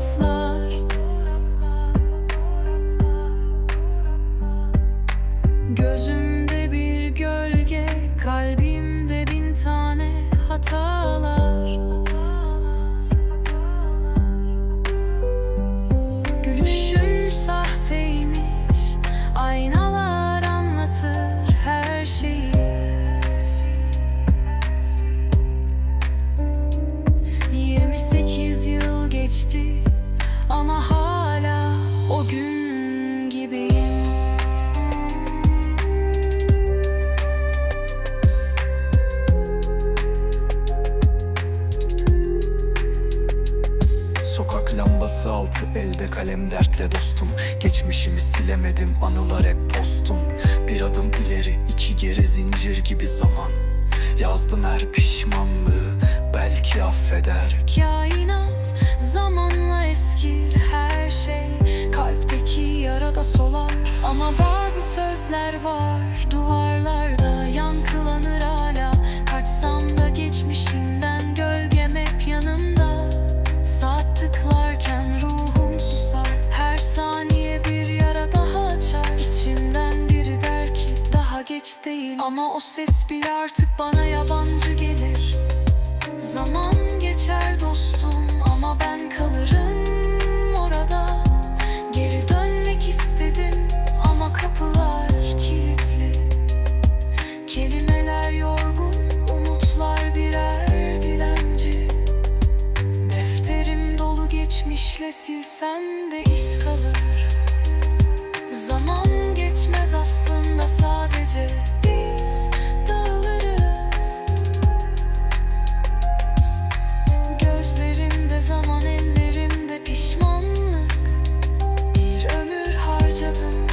fotoğraflar Gözümde bir gölge Kalbimde bin tane hatalar. Gülüşüm sahteymiş Aynalar anlatır her şeyi. 28 yıl geçti ama hala o gün gibiyim. Sokak lambası altı elde kalem dertle dostum. Geçmişimi silemedim anılar hep postum. Bir adım ileri iki geri zincir gibi zaman. Yazdım her pişmanlığı belki affeder. Kainat Ama bazı sözler var duvarlarda Yankılanır hala. Kaçsam da geçmişimden Gölgem hep yanımda. Saat tıklarken ruhum susar Her saniye bir yara daha açar. İçimden biri der ki daha geç değil. Ama o ses bile artık bana yabancı gelir. Zaman geçer dostum silsem de iz kalır. Zaman geçmez aslında sadece biz dağılırız. Gözlerimde zaman ellerimde pişmanlık. Bir ömür harcadım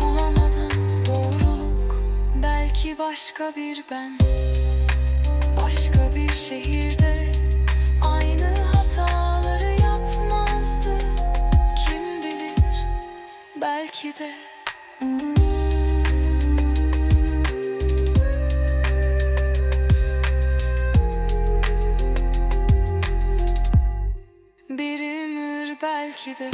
bulamadım doğruluk. Belki başka bir ben Başka bir şehirde belki de. Bir ömür belki de